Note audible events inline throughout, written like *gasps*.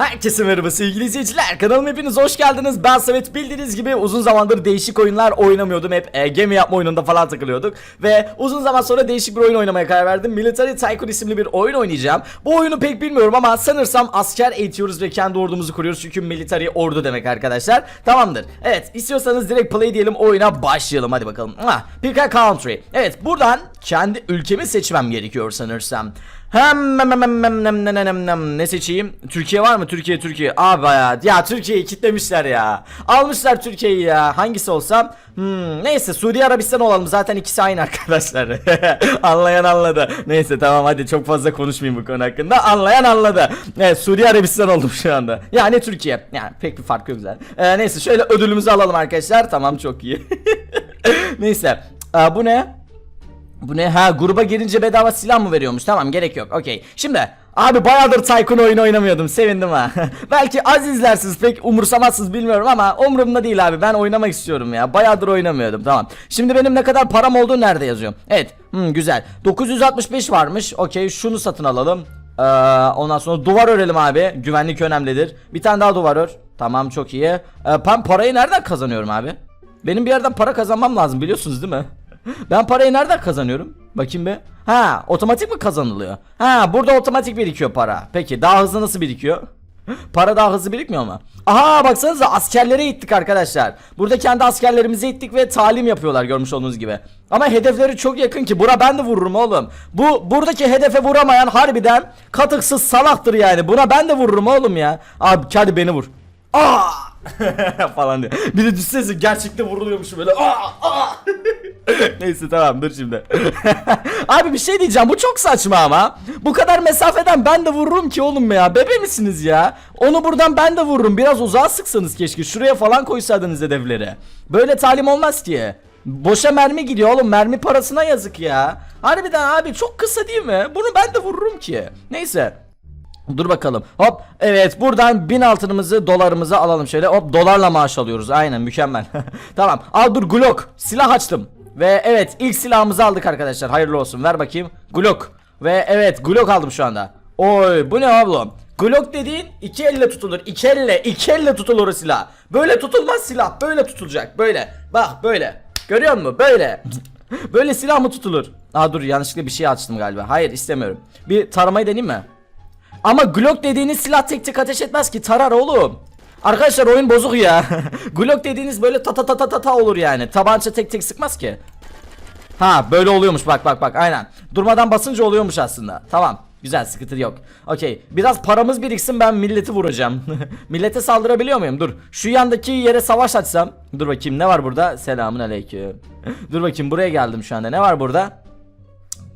Herkese merhaba sevgili izleyiciler. Kanalıma hepiniz hoş geldiniz. Ben Samet. Bildiğiniz gibi uzun zamandır değişik oyunlar oynamıyordum. Hep e, gemi yapma oyununda falan takılıyorduk. Ve uzun zaman sonra değişik bir oyun oynamaya karar verdim. Military Tycoon isimli bir oyun oynayacağım. Bu oyunu pek bilmiyorum ama sanırsam asker eğitiyoruz ve kendi ordumuzu kuruyoruz. Çünkü military ordu demek arkadaşlar. Tamamdır. Evet istiyorsanız direkt play diyelim oyuna başlayalım. Hadi bakalım. Ah, pick a country. Evet buradan kendi ülkemi seçmem gerekiyor sanırsam hem ne seçeyim? Türkiye var mı? Türkiye Türkiye. Ah Abi ya. Ya Türkiye'yi kitlemişler ya. Almışlar Türkiye'yi ya. Hangisi olsam? Hmm, neyse Suudi Arabistan olalım. Zaten ikisi aynı *laughs* arkadaşlar. *laughs* anlayan anladı. Neyse tamam hadi çok fazla konuşmayayım bu konu hakkında. Anlayan anladı. Evet Suudi Arabistan oldum şu anda. Yani Türkiye. Yani pek bir fark yok zaten. Ee, neyse şöyle ödülümüzü alalım arkadaşlar. Tamam çok iyi. *laughs* neyse. Aa, bu ne? Bu ne? Ha gruba girince bedava silah mı veriyormuş? Tamam gerek yok. Okey. Şimdi abi bayağıdır Tycoon oyunu oynamıyordum. Sevindim ha. *laughs* Belki az izlersiniz pek umursamazsınız bilmiyorum ama umurumda değil abi. Ben oynamak istiyorum ya. Bayağıdır oynamıyordum. Tamam. Şimdi benim ne kadar param olduğu nerede yazıyor? Evet. Hmm, güzel. 965 varmış. Okey şunu satın alalım. Ee, ondan sonra duvar örelim abi. Güvenlik önemlidir. Bir tane daha duvar ör. Tamam çok iyi. Ee, ben parayı nereden kazanıyorum abi? Benim bir yerden para kazanmam lazım biliyorsunuz değil mi? Ben parayı nereden kazanıyorum? Bakayım bir. Ha, otomatik mi kazanılıyor? Ha, burada otomatik birikiyor para. Peki, daha hızlı nasıl birikiyor? Para daha hızlı birikmiyor mu? Aha baksanıza askerlere ittik arkadaşlar. Burada kendi askerlerimizi ittik ve talim yapıyorlar görmüş olduğunuz gibi. Ama hedefleri çok yakın ki bura ben de vururum oğlum. Bu buradaki hedefe vuramayan harbiden katıksız salaktır yani. Buna ben de vururum oğlum ya. Abi hadi beni vur. Aa! *laughs* falan diyor. Bir de düşsenize gerçekten vuruluyormuş böyle. *laughs* Neyse tamam dur şimdi. *laughs* Abi bir şey diyeceğim bu çok saçma ama. Bu kadar mesafeden ben de vururum ki oğlum ya. Bebe misiniz ya? Onu buradan ben de vururum. Biraz uzağa sıksanız keşke. Şuraya falan koysaydınız hedefleri. Böyle talim olmaz ki. Boşa mermi gidiyor oğlum. Mermi parasına yazık ya. Harbiden abi çok kısa değil mi? Bunu ben de vururum ki. Neyse. Dur bakalım. Hop. Evet buradan bin altınımızı dolarımızı alalım şöyle. Hop dolarla maaş alıyoruz. Aynen mükemmel. *laughs* tamam. Al dur Glock. Silah açtım. Ve evet ilk silahımızı aldık arkadaşlar. Hayırlı olsun. Ver bakayım. Glock. Ve evet Glock aldım şu anda. Oy bu ne oğlum? Glock dediğin iki elle tutulur. İki elle, iki elle tutulur o silah. Böyle tutulmaz silah. Böyle tutulacak. Böyle. Bak böyle. Görüyor musun? Böyle. *laughs* böyle silah mı tutulur? Aa dur yanlışlıkla bir şey açtım galiba. Hayır istemiyorum. Bir taramayı deneyeyim mi? Ama Glock dediğiniz silah tek tek ateş etmez ki tarar oğlum. Arkadaşlar oyun bozuk ya. *laughs* Glock dediğiniz böyle ta ta ta ta ta olur yani. Tabanca tek tek sıkmaz ki. Ha böyle oluyormuş bak bak bak aynen. Durmadan basınca oluyormuş aslında. Tamam. Güzel sıkıntı yok. Okey. Biraz paramız biriksin ben milleti vuracağım. *laughs* Millete saldırabiliyor muyum? Dur. Şu yandaki yere savaş açsam. Dur bakayım ne var burada? Selamun aleyküm. *laughs* Dur bakayım buraya geldim şu anda. Ne var burada?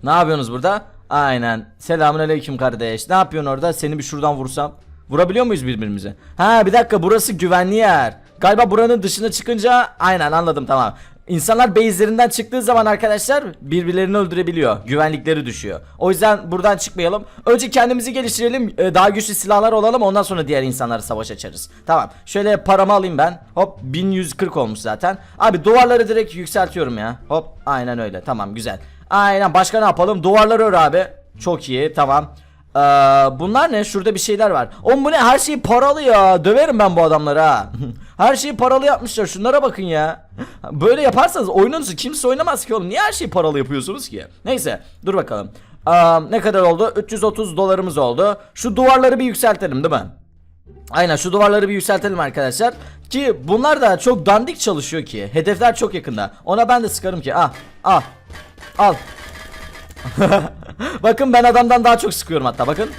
Ne yapıyorsunuz burada? Aynen. Selamun aleyküm kardeş. Ne yapıyorsun orada? Seni bir şuradan vursam. Vurabiliyor muyuz birbirimize? Ha bir dakika burası güvenli yer. Galiba buranın dışına çıkınca aynen anladım tamam. İnsanlar base'lerinden çıktığı zaman arkadaşlar birbirlerini öldürebiliyor. Güvenlikleri düşüyor. O yüzden buradan çıkmayalım. Önce kendimizi geliştirelim. e, Daha güçlü silahlar olalım. Ondan sonra diğer insanlara savaş açarız. Tamam. Şöyle paramı alayım ben. Hop 1140 olmuş zaten. Abi duvarları direkt yükseltiyorum ya. Hop aynen öyle. Tamam güzel. Aynen başka ne yapalım? Duvarları ör abi. Çok iyi tamam. Ee, bunlar ne? Şurada bir şeyler var. Oğlum bu ne? Her şeyi paralı ya. Döverim ben bu adamları ha. *laughs* her şeyi paralı yapmışlar. Şunlara bakın ya. Böyle yaparsanız oyununuzu kimse oynamaz ki oğlum. Niye her şeyi paralı yapıyorsunuz ki? Neyse. Dur bakalım. Ee, ne kadar oldu? 330 dolarımız oldu. Şu duvarları bir yükseltelim değil mi? Aynen şu duvarları bir yükseltelim arkadaşlar. Ki bunlar da çok dandik çalışıyor ki. Hedefler çok yakında. Ona ben de sıkarım ki. Ah, ah. Al. *laughs* bakın ben adamdan daha çok sıkıyorum hatta bakın.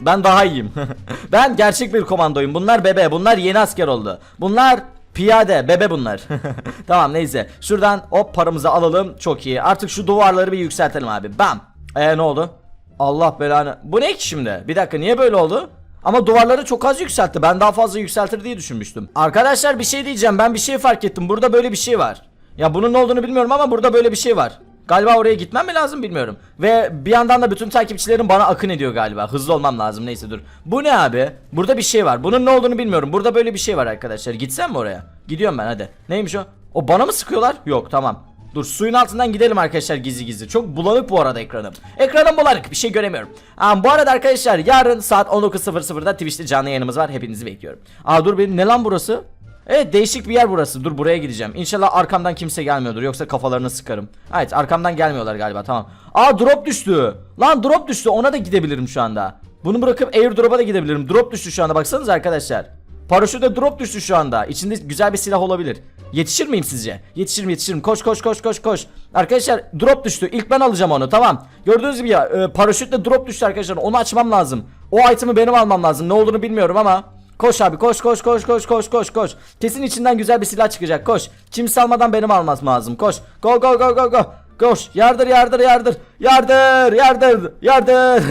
Ben daha iyiyim. *laughs* ben gerçek bir komandoyum. Bunlar bebe. Bunlar yeni asker oldu. Bunlar piyade. Bebe bunlar. *laughs* tamam neyse. Şuradan hop paramızı alalım. Çok iyi. Artık şu duvarları bir yükseltelim abi. Bam. Ee ne oldu? Allah belanı. Bu ne ki şimdi? Bir dakika niye böyle oldu? Ama duvarları çok az yükseltti. Ben daha fazla yükseltir diye düşünmüştüm. Arkadaşlar bir şey diyeceğim. Ben bir şey fark ettim. Burada böyle bir şey var. Ya bunun ne olduğunu bilmiyorum ama burada böyle bir şey var. Galiba oraya gitmem mi lazım bilmiyorum. Ve bir yandan da bütün takipçilerim bana akın ediyor galiba. Hızlı olmam lazım neyse dur. Bu ne abi? Burada bir şey var. Bunun ne olduğunu bilmiyorum. Burada böyle bir şey var arkadaşlar. Gitsem mi oraya? Gidiyorum ben hadi. Neymiş o? O bana mı sıkıyorlar? Yok tamam. Dur suyun altından gidelim arkadaşlar gizli gizli. Çok bulanık bu arada ekranım. Ekranım bulanık bir şey göremiyorum. Aa, bu arada arkadaşlar yarın saat 19.00'da Twitch'te canlı yayınımız var. Hepinizi bekliyorum. Aa dur benim ne lan burası? Evet değişik bir yer burası. Dur buraya gideceğim. İnşallah arkamdan kimse gelmiyordur. Yoksa kafalarını sıkarım. Evet arkamdan gelmiyorlar galiba tamam. Aa drop düştü. Lan drop düştü. Ona da gidebilirim şu anda. Bunu bırakıp airdrop'a da gidebilirim. Drop düştü şu anda. Baksanıza arkadaşlar. Paraşütte drop düştü şu anda. İçinde güzel bir silah olabilir. Yetişir miyim sizce? Yetişirim yetişirim. Koş koş koş koş koş. Arkadaşlar drop düştü. İlk ben alacağım onu tamam. Gördüğünüz gibi ya e, paraşütle drop düştü arkadaşlar. Onu açmam lazım. O item'ı benim almam lazım. Ne olduğunu bilmiyorum ama. Koş abi koş koş koş koş koş koş koş. Kesin içinden güzel bir silah çıkacak. Koş. Kimse almadan benim almam lazım. Koş. Go go go go go. Koş. Yardır yardır yardır. Yardır yardır yardır.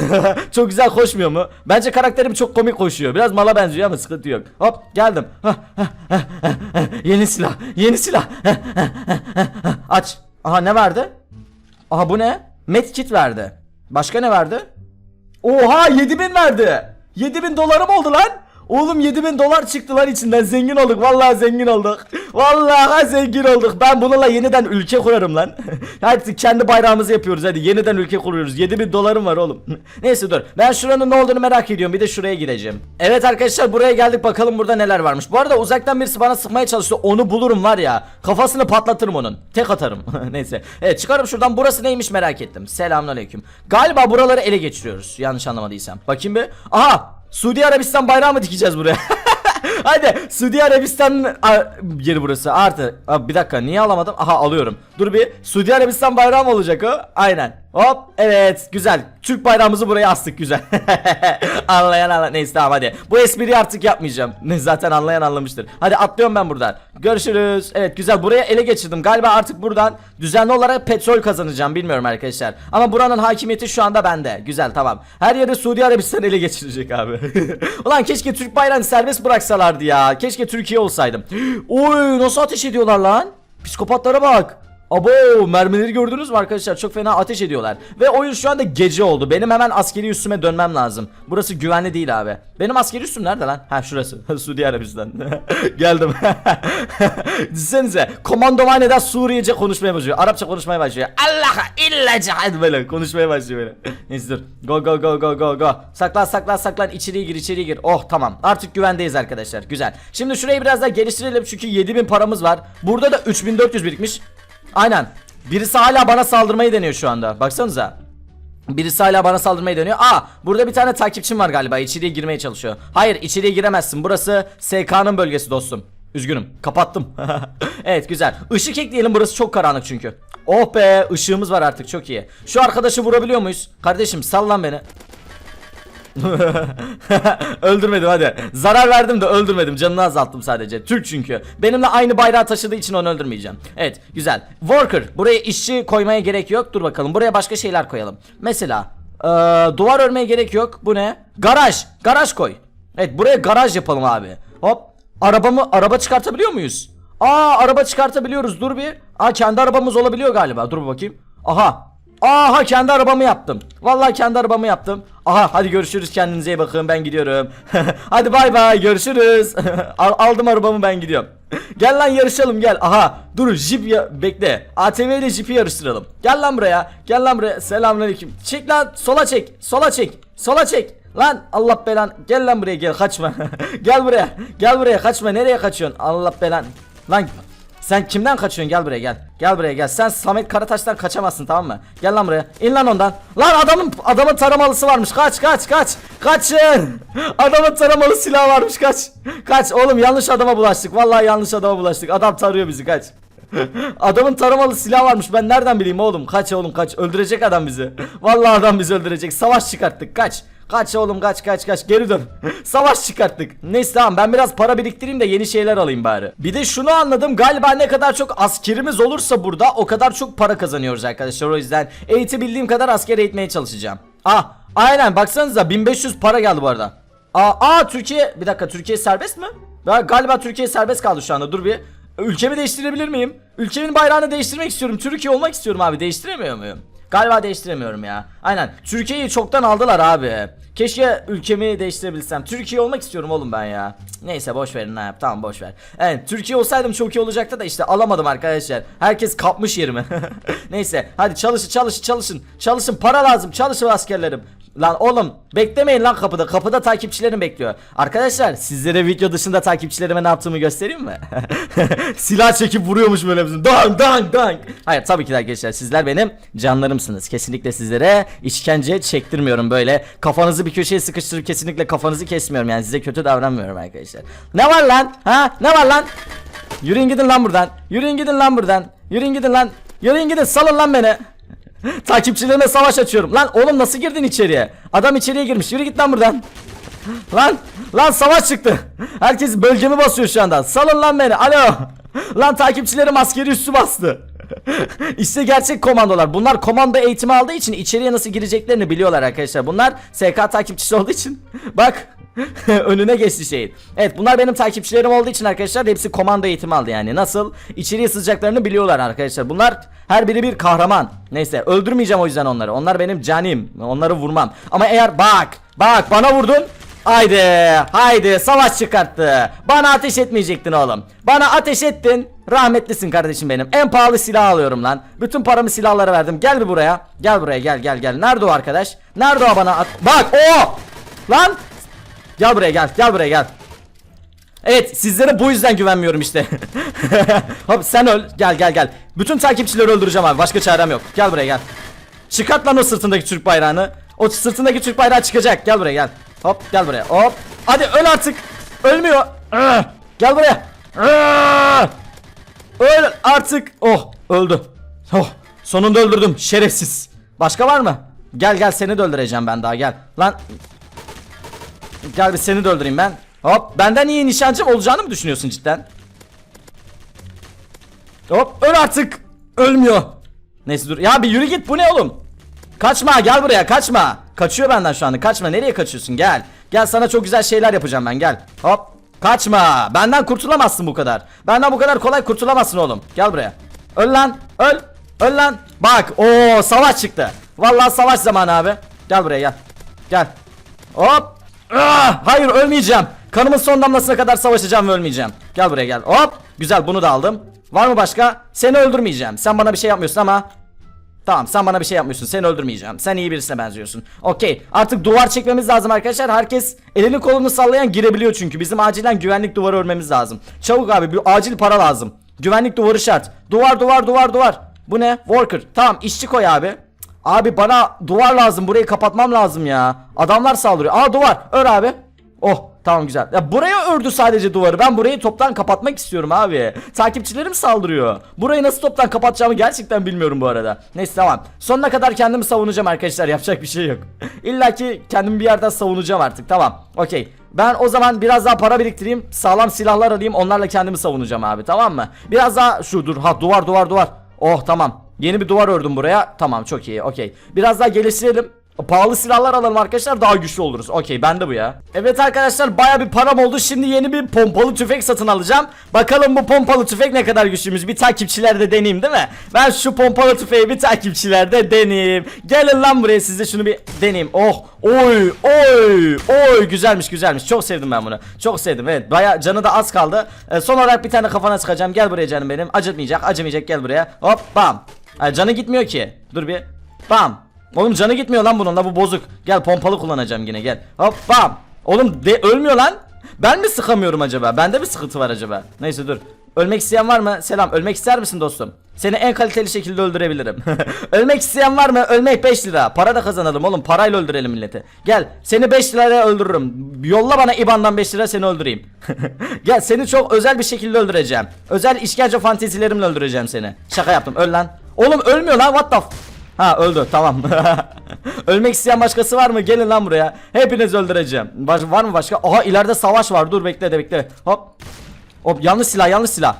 *laughs* çok güzel koşmuyor mu? Bence karakterim çok komik koşuyor. Biraz mala benziyor ama sıkıntı yok. Hop geldim. yeni silah. Yeni silah. Aç. Aha ne verdi? Aha bu ne? Medkit verdi. Başka ne verdi? Oha 7000 verdi. 7000 dolarım oldu lan. Oğlum 7000 dolar çıktı lan içinden. Zengin olduk. Vallahi zengin olduk. Vallahi zengin olduk. Ben bununla yeniden ülke kurarım lan. *laughs* Hadi kendi bayrağımızı yapıyoruz. Hadi yeniden ülke kuruyoruz. 7000 dolarım var oğlum. *laughs* Neyse dur. Ben şuranın ne olduğunu merak ediyorum. Bir de şuraya gideceğim Evet arkadaşlar buraya geldik. Bakalım burada neler varmış. Bu arada uzaktan birisi bana sıkmaya çalıştı. Onu bulurum var ya. Kafasını patlatırım onun. Tek atarım. *laughs* Neyse. Evet çıkarım şuradan. Burası neymiş merak ettim. Selamünaleyküm. Galiba buraları ele geçiriyoruz yanlış anlamadıysam. Bakayım bir. Aha Suudi Arabistan bayrağı mı dikeceğiz buraya? *laughs* Hadi Suudi Arabistan yeri burası. Artı Aa, bir dakika niye alamadım? Aha alıyorum. Dur bir Suudi Arabistan bayrağı mı olacak o? Aynen hop evet güzel. Türk bayrağımızı buraya astık güzel. *laughs* Anlayan anlayan neyse tamam hadi. Bu espriyi artık yapmayacağım. Zaten anlayan anlamıştır. Hadi atlıyorum ben buradan. Görüşürüz. Evet güzel. Buraya ele geçirdim. Galiba artık buradan düzenli olarak petrol kazanacağım. Bilmiyorum arkadaşlar. Ama buranın hakimiyeti şu anda bende. Güzel tamam. Her yeri Suudi Arabistan ele geçirecek abi. *laughs* Ulan keşke Türk bayrağını serbest bıraksalardı ya. Keşke Türkiye olsaydım. *gasps* Oy nasıl ateş ediyorlar lan? Psikopatlara bak Abo mermileri gördünüz mü arkadaşlar? Çok fena ateş ediyorlar. Ve oyun şu anda gece oldu. Benim hemen askeri üstüme dönmem lazım. Burası güvenli değil abi. Benim askeri üstüm nerede lan? Ha şurası. *laughs* Suudi Arabistan. *laughs* Geldim. *laughs* Düşünsenize komando maneden Suriyece konuşmaya başlıyor. Arapça konuşmaya başlıyor. Allah illa cihad böyle konuşmaya başlıyor böyle. Neyse dur. Go go go go go go. Saklan saklan saklan. İçeriye gir içeriye gir. Oh tamam. Artık güvendeyiz arkadaşlar. Güzel. Şimdi şurayı biraz daha geliştirelim çünkü 7000 paramız var. Burada da 3400 birikmiş Aynen. Birisi hala bana saldırmayı deniyor şu anda. Baksanıza. Birisi hala bana saldırmayı deniyor. Aa burada bir tane takipçim var galiba. İçeriye girmeye çalışıyor. Hayır içeriye giremezsin. Burası SK'nın bölgesi dostum. Üzgünüm. Kapattım. *laughs* evet güzel. Işık ekleyelim. Burası çok karanlık çünkü. Oh be ışığımız var artık çok iyi. Şu arkadaşı vurabiliyor muyuz? Kardeşim sallan beni. *laughs* öldürmedim hadi. Zarar verdim de öldürmedim. Canını azalttım sadece. Türk çünkü. Benimle aynı bayrağı taşıdığı için onu öldürmeyeceğim. Evet güzel. Worker. Buraya işçi koymaya gerek yok. Dur bakalım. Buraya başka şeyler koyalım. Mesela ee, duvar örmeye gerek yok. Bu ne? Garaj. Garaj koy. Evet buraya garaj yapalım abi. Hop. Arabamı araba çıkartabiliyor muyuz? Aa araba çıkartabiliyoruz. Dur bir. Aa kendi arabamız olabiliyor galiba. Dur bakayım. Aha. Aha kendi arabamı yaptım. Vallahi kendi arabamı yaptım. Aha hadi görüşürüz kendinize iyi bakın ben gidiyorum. *laughs* hadi bay bay görüşürüz. *laughs* Al, aldım arabamı ben gidiyorum. *laughs* gel lan yarışalım gel. Aha dur jip ya bekle. ATV ile jipi yarıştıralım. Gel lan buraya. Gel lan buraya. Selamünaleyküm. Çek lan sola çek. Sola çek. Sola çek. Lan Allah belan. Gel lan buraya gel kaçma. gel buraya. Gel buraya kaçma. Nereye kaçıyorsun? Allah belan. Lan sen kimden kaçıyorsun? Gel buraya gel. Gel buraya gel. Sen Samet Karataş'tan kaçamazsın tamam mı? Gel lan buraya. İn lan ondan. Lan adamın adamın taramalısı varmış. Kaç kaç kaç. Kaçın. *laughs* Adamın taramalı silahı varmış. Kaç. Kaç. Oğlum yanlış adama bulaştık. Vallahi yanlış adama bulaştık. Adam tarıyor bizi. Kaç. *laughs* Adamın taramalı silah varmış. Ben nereden bileyim oğlum? Kaç oğlum kaç. Öldürecek adam bizi. *laughs* Vallahi adam bizi öldürecek. Savaş çıkarttık. Kaç. Kaç oğlum kaç kaç kaç geri dön. *laughs* Savaş çıkarttık. Neyse tamam ben biraz para biriktireyim de yeni şeyler alayım bari. Bir de şunu anladım galiba ne kadar çok askerimiz olursa burada o kadar çok para kazanıyoruz arkadaşlar. O yüzden eğitebildiğim kadar asker eğitmeye çalışacağım. Ah aynen baksanıza 1500 para geldi bu arada. Aa, aa Türkiye bir dakika Türkiye serbest mi? Galiba Türkiye serbest kaldı şu anda dur bir. Ülkemi değiştirebilir miyim? Ülkemin bayrağını değiştirmek istiyorum. Türkiye olmak istiyorum abi. Değiştiremiyor muyum? Galiba değiştiremiyorum ya. Aynen. Türkiye'yi çoktan aldılar abi. Keşke ülkemi değiştirebilsem. Türkiye olmak istiyorum oğlum ben ya. Neyse boş verin ha. Tamam boş ver. Evet Türkiye olsaydım çok iyi olacaktı da işte alamadım arkadaşlar. Herkes kapmış yerimi. *laughs* Neyse hadi çalışın çalışın çalışın. Çalışın para lazım. Çalışın askerlerim. Lan oğlum beklemeyin lan kapıda. Kapıda takipçilerim bekliyor. Arkadaşlar sizlere video dışında takipçilerime ne yaptığımı göstereyim mi? *laughs* Silah çekip vuruyormuş böyle bizim. Dang dang dang. Hayır tabii ki de arkadaşlar sizler benim canlarımsınız. Kesinlikle sizlere işkence çektirmiyorum böyle. Kafanızı bir köşeye sıkıştırıp kesinlikle kafanızı kesmiyorum yani size kötü davranmıyorum arkadaşlar. Ne var lan? Ha? Ne var lan? Yürüyün gidin lan buradan. Yürüyün gidin lan buradan. Yürüyün gidin lan. Yürüyün gidin salın lan beni. *laughs* Takipçilerime savaş açıyorum. Lan oğlum nasıl girdin içeriye? Adam içeriye girmiş. Yürü git lan buradan. *laughs* Lan lan savaş çıktı. Herkes bölgemi basıyor şu anda. Salın lan beni. Alo. *laughs* Lan takipçilerim askeri üssü bastı. işte gerçek komandolar. Bunlar komando eğitimi aldığı için içeriye nasıl gireceklerini biliyorlar arkadaşlar. Bunlar SK takipçisi olduğu için. Bak. *laughs* Önüne geçti şeyin. Evet bunlar benim takipçilerim olduğu için arkadaşlar hepsi komando eğitimi aldı yani. Nasıl içeriye sızacaklarını biliyorlar arkadaşlar. Bunlar her biri bir kahraman. Neyse öldürmeyeceğim o yüzden onları. Onlar benim canim. Onları vurmam. Ama eğer bak bak bana vurdun. Haydi haydi savaş çıkarttı. Bana ateş etmeyecektin oğlum. Bana ateş ettin. Rahmetlisin kardeşim benim. En pahalı silah alıyorum lan. Bütün paramı silahlara verdim. Gel bir buraya. Gel buraya gel gel gel. Nerede o arkadaş? Nerede o bana at? Bak o. Lan Gel buraya gel. Gel buraya gel. Evet sizlere bu yüzden güvenmiyorum işte. *laughs* Hop sen öl. Gel gel gel. Bütün takipçileri öldüreceğim abi. Başka çarem yok. Gel buraya gel. Çıkart lan o sırtındaki Türk bayrağını. O sırtındaki Türk bayrağı çıkacak. Gel buraya gel. Hop gel buraya. Hop. Hadi öl artık. Ölmüyor. Gel buraya. Öl artık. Oh öldü. Oh sonunda öldürdüm. Şerefsiz. Başka var mı? Gel gel seni de öldüreceğim ben daha gel. Lan Gel bir seni de öldüreyim ben. Hop benden iyi nişancım olacağını mı düşünüyorsun cidden? Hop öl artık. Ölmüyor. Neyse dur. Ya bir yürü git bu ne oğlum? Kaçma gel buraya kaçma. Kaçıyor benden şu anda kaçma nereye kaçıyorsun gel. Gel sana çok güzel şeyler yapacağım ben gel. Hop. Kaçma. Benden kurtulamazsın bu kadar. Benden bu kadar kolay kurtulamazsın oğlum. Gel buraya. Öl lan. Öl. Öl lan. Bak. o savaş çıktı. Vallahi savaş zamanı abi. Gel buraya gel. Gel. Hop. Ah, hayır ölmeyeceğim. Kanımın son damlasına kadar savaşacağım ve ölmeyeceğim. Gel buraya gel. Hop. Güzel bunu da aldım. Var mı başka? Seni öldürmeyeceğim. Sen bana bir şey yapmıyorsun ama Tamam sen bana bir şey yapmıyorsun seni öldürmeyeceğim Sen iyi birisine benziyorsun Okey artık duvar çekmemiz lazım arkadaşlar Herkes elini kolunu sallayan girebiliyor çünkü Bizim acilen güvenlik duvarı örmemiz lazım Çabuk abi bir acil para lazım Güvenlik duvarı şart Duvar duvar duvar duvar Bu ne worker tamam işçi koy abi Abi bana duvar lazım burayı kapatmam lazım ya Adamlar saldırıyor Aa duvar ör abi Oh tamam güzel. Ya buraya ördü sadece duvarı. Ben burayı toptan kapatmak istiyorum abi. Takipçilerim saldırıyor. Burayı nasıl toptan kapatacağımı gerçekten bilmiyorum bu arada. Neyse tamam. Sonuna kadar kendimi savunacağım arkadaşlar. *laughs* Yapacak bir şey yok. İlla ki kendimi bir yerden savunacağım artık. Tamam. Okey. Ben o zaman biraz daha para biriktireyim. Sağlam silahlar alayım. Onlarla kendimi savunacağım abi. Tamam mı? Biraz daha şu dur. Ha duvar duvar duvar. Oh tamam. Yeni bir duvar ördüm buraya. Tamam çok iyi. Okey. Biraz daha geliştirelim. Pahalı silahlar alalım arkadaşlar daha güçlü oluruz. Okey bende bu ya. Evet arkadaşlar baya bir param oldu. Şimdi yeni bir pompalı tüfek satın alacağım. Bakalım bu pompalı tüfek ne kadar güçlüymüş. Bir takipçilerde deneyeyim değil mi? Ben şu pompalı tüfeği bir takipçilerde deneyeyim. Gelin lan buraya siz de şunu bir deneyeyim. Oh oy oy oy güzelmiş güzelmiş. Çok sevdim ben bunu. Çok sevdim evet. Baya canı da az kaldı. Ee, son olarak bir tane kafana sıkacağım. Gel buraya canım benim. Acıtmayacak acımayacak gel buraya. Hop bam. Ay, canı gitmiyor ki. Dur bir. Bam. Oğlum canı gitmiyor lan bunun la bu bozuk. Gel pompalı kullanacağım yine gel. Hop bam. Oğlum de ölmüyor lan. Ben mi sıkamıyorum acaba? Bende mi sıkıntı var acaba? Neyse dur. Ölmek isteyen var mı? Selam. Ölmek ister misin dostum? Seni en kaliteli şekilde öldürebilirim. *laughs* Ölmek isteyen var mı? Ölmek 5 lira. Para da kazanalım oğlum. Parayla öldürelim milleti. Gel. Seni 5 liraya öldürürüm. Yolla bana IBAN'dan 5 lira seni öldüreyim. *laughs* Gel seni çok özel bir şekilde öldüreceğim. Özel işkence fantezilerimle öldüreceğim seni. Şaka yaptım. Öl lan. Oğlum ölmüyor lan. What the f- Ha öldü tamam. *laughs* Ölmek isteyen başkası var mı? Gelin lan buraya. Hepinizi öldüreceğim. Baş, var mı başka? Aha ileride savaş var. Dur bekle de bekle. Hop. Hop yanlış silah yanlış silah.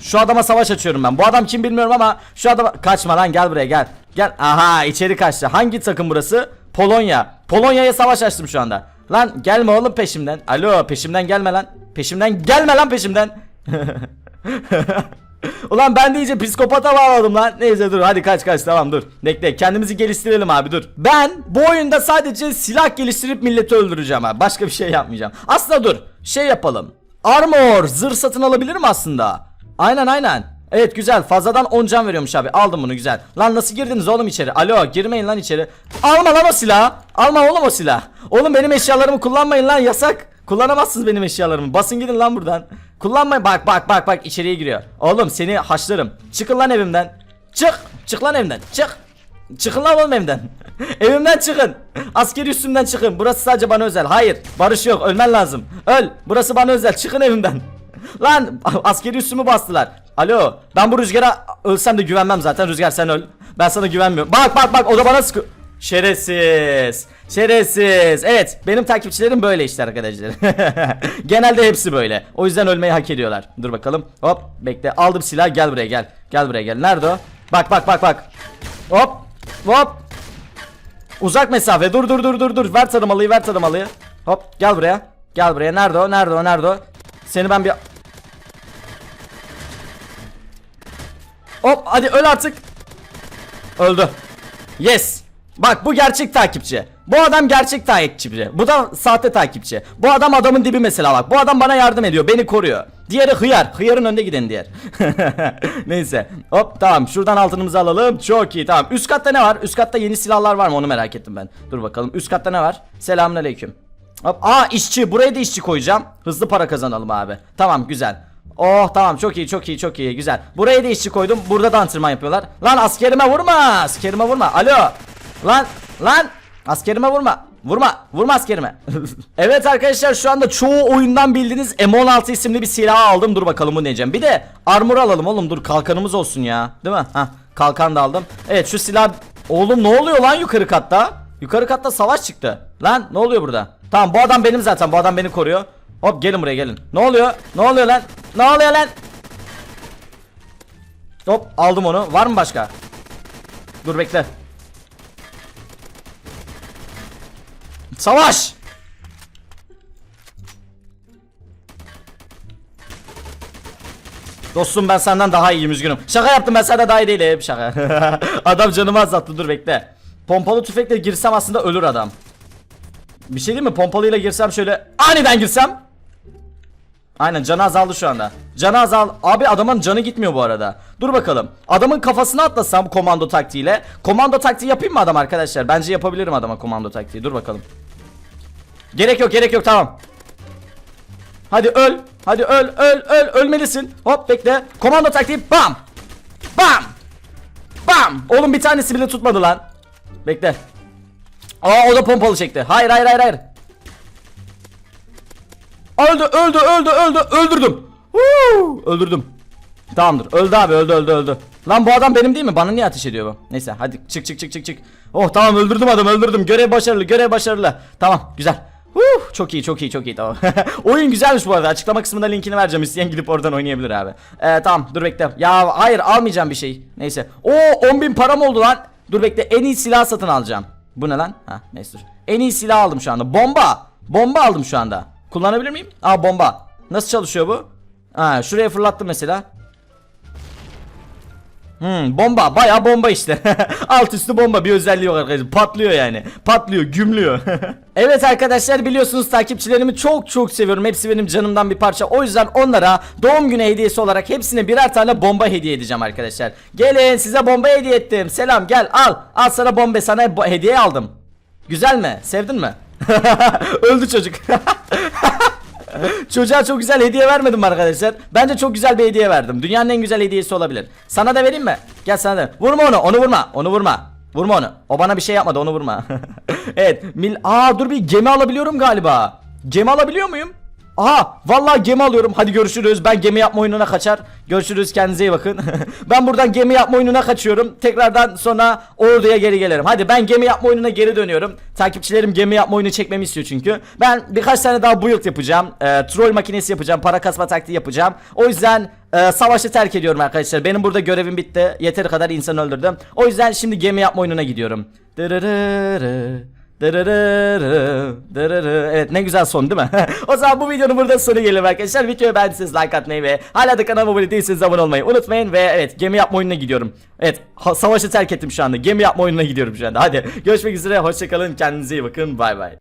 Şu adama savaş açıyorum ben. Bu adam kim bilmiyorum ama şu adama kaçma lan gel buraya gel. Gel. Aha içeri kaçtı. Hangi takım burası? Polonya. Polonya'ya savaş açtım şu anda. Lan gelme oğlum peşimden. Alo peşimden gelme lan. Peşimden gelme lan peşimden. *laughs* Ulan ben de iyice psikopata bağladım lan. Neyse dur hadi kaç kaç tamam dur. Bekle kendimizi geliştirelim abi dur. Ben bu oyunda sadece silah geliştirip milleti öldüreceğim abi. Başka bir şey yapmayacağım. Aslında dur şey yapalım. Armor zırh satın alabilirim aslında. Aynen aynen. Evet güzel fazladan 10 can veriyormuş abi aldım bunu güzel Lan nasıl girdiniz oğlum içeri alo girmeyin lan içeri Alma lan o silahı Alma oğlum o silah Oğlum benim eşyalarımı kullanmayın lan yasak Kullanamazsınız benim eşyalarımı basın gidin lan buradan Kullanmayın. Bak bak bak bak. İçeriye giriyor. Oğlum seni haşlarım. Çıkın lan evimden. Çık. Çık lan evimden. Çık. Çıkın lan oğlum evimden. *laughs* Evimden çıkın. Askeri üstümden çıkın. Burası sadece bana özel. Hayır. Barış yok. Ölmen lazım. Öl. Burası bana özel. Çıkın evimden. *laughs* Lan *laughs* askeri üstümü bastılar. Alo. Ben bu rüzgara ölsem de güvenmem zaten. Rüzgar sen öl. Ben sana güvenmiyorum. Bak bak bak. O da bana sıkı Şerefsiz. Şerefsiz. Evet benim takipçilerim böyle işte arkadaşlar. *laughs* Genelde hepsi böyle. O yüzden ölmeyi hak ediyorlar. Dur bakalım. Hop bekle. Aldım silah. Gel buraya gel. Gel buraya gel. Nerede o? Bak bak bak bak. Hop hop. Uzak mesafe. Dur dur dur dur dur. Ver tarımalıyı ver tarımalıyı Hop gel buraya. Gel buraya. Nerede o? Nerede o? Nerede o? Seni ben bir Hop hadi öl artık. Öldü. Yes Bak bu gerçek takipçi. Bu adam gerçek takipçi. Bu da sahte takipçi. Bu adam adamın dibi mesela bak. Bu adam bana yardım ediyor beni koruyor. Diğeri hıyar. Hıyarın önde giden diğer. *laughs* Neyse. Hop tamam. Şuradan altınımızı alalım. Çok iyi tamam. Üst katta ne var? Üst katta yeni silahlar var mı? Onu merak ettim ben. Dur bakalım. Üst katta ne var? Selamünaleyküm. Hop. Aa işçi. Buraya da işçi koyacağım. Hızlı para kazanalım abi. Tamam güzel. Oh tamam. Çok iyi çok iyi çok iyi. Güzel. Buraya da işçi koydum. Burada da antrenman yapıyorlar. Lan askerime vurma askerime vurma. Alo Lan lan! Askerime vurma. Vurma vurma askerime. *laughs* Evet arkadaşlar şu anda çoğu oyundan bildiğiniz M16 isimli bir silah aldım. Dur bakalım bu neyeceğim Bir de armor alalım oğlum. Dur kalkanımız olsun ya. Değil mi? Hah kalkan da aldım. Evet şu silah Oğlum ne oluyor lan yukarı katta? Yukarı katta savaş çıktı. Lan ne oluyor burada? Tamam bu adam benim zaten. Bu adam beni koruyor. Hop gelin buraya gelin. Ne oluyor? Ne oluyor lan? Ne oluyor lan? Hop aldım onu. Var mı başka? Dur bekle Savaş Dostum ben senden daha iyiyim üzgünüm. Şaka yaptım ben senden daha iyi değilim. Şaka. *laughs* adam canımı azalttı dur bekle. Pompalı tüfekle girsem aslında ölür adam. Bir şey değil mi? Pompalıyla girsem şöyle aniden girsem. Aynen canı azaldı şu anda. Canı azal. Abi adamın canı gitmiyor bu arada. Dur bakalım. Adamın kafasına atlasam komando taktiğiyle. Komando taktiği yapayım mı adam arkadaşlar? Bence yapabilirim adama komando taktiği. Dur bakalım. Gerek yok gerek yok tamam. Hadi öl. Hadi öl öl öl ölmelisin. Hop bekle. Komando taktiği bam. Bam. Bam. Oğlum bir tanesi bile tutmadı lan. Bekle. Aa o da pompalı çekti. Hayır hayır hayır hayır. Öldü öldü öldü öldü öldürdüm. Huu, öldürdüm. Tamamdır. Öldü abi öldü öldü öldü. Lan bu adam benim değil mi? Bana niye ateş ediyor bu? Neyse hadi çık çık çık çık çık. Oh tamam öldürdüm adamı öldürdüm. Görev başarılı görev başarılı. Tamam güzel. Huh, çok iyi çok iyi çok iyi tamam. *laughs* Oyun güzelmiş bu arada. Açıklama kısmında linkini vereceğim. İsteyen gidip oradan oynayabilir abi. Ee, tamam dur bekle. Ya hayır almayacağım bir şey. Neyse. Oo 10.000 param oldu lan. Dur bekle en iyi silah satın alacağım. Bu ne lan? Ha neyse dur. En iyi silah aldım şu anda. Bomba. Bomba aldım şu anda. Kullanabilir miyim? Aa bomba. Nasıl çalışıyor bu? Ha şuraya fırlattım mesela. Hmm, bomba bayağı bomba işte. *laughs* Alt üstü bomba bir özelliği yok arkadaşlar. Patlıyor yani. Patlıyor gümlüyor. *laughs* Evet arkadaşlar biliyorsunuz takipçilerimi çok çok seviyorum. Hepsi benim canımdan bir parça. O yüzden onlara doğum günü hediyesi olarak Hepsine birer tane bomba hediye edeceğim arkadaşlar. Gelin size bomba hediye ettim. Selam gel al. Al sana bomba sana hediye aldım. Güzel mi? Sevdin mi? *laughs* Öldü çocuk *laughs* Çocuğa çok güzel hediye vermedim arkadaşlar. Bence çok güzel bir hediye verdim. Dünyanın en güzel hediyesi olabilir. Sana da vereyim mi? Gel sana da. Vurma onu. Onu vurma. Onu vurma. Vurma onu. O bana bir şey yapmadı. Onu vurma. *laughs* evet. Mil Aa dur bir gemi alabiliyorum galiba. Gemi alabiliyor muyum? Aha vallahi gemi alıyorum. Hadi görüşürüz. Ben gemi yapma oyununa kaçar. Görüşürüz. Kendinize iyi bakın. *laughs* ben buradan gemi yapma oyununa kaçıyorum. Tekrardan sonra orduya geri gelirim. Hadi ben gemi yapma oyununa geri dönüyorum. Takipçilerim gemi yapma oyunu çekmemi istiyor çünkü. Ben birkaç tane daha build yapacağım. Ee, troll makinesi yapacağım. Para kasma taktiği yapacağım. O yüzden e, savaşı terk ediyorum arkadaşlar. Benim burada görevim bitti. Yeteri kadar insan öldürdüm. O yüzden şimdi gemi yapma oyununa gidiyorum. Dırırırı. Evet ne güzel son değil mi? *laughs* o zaman bu videonun burada sonu geliyor arkadaşlar. Videoyu beğendiyseniz like atmayı ve hala da kanalıma abone değilseniz abone olmayı unutmayın. Ve evet gemi yapma oyununa gidiyorum. Evet savaşı terk ettim şu anda. Gemi yapma oyununa gidiyorum şu anda. Hadi görüşmek üzere hoşçakalın kendinize iyi bakın bay bay.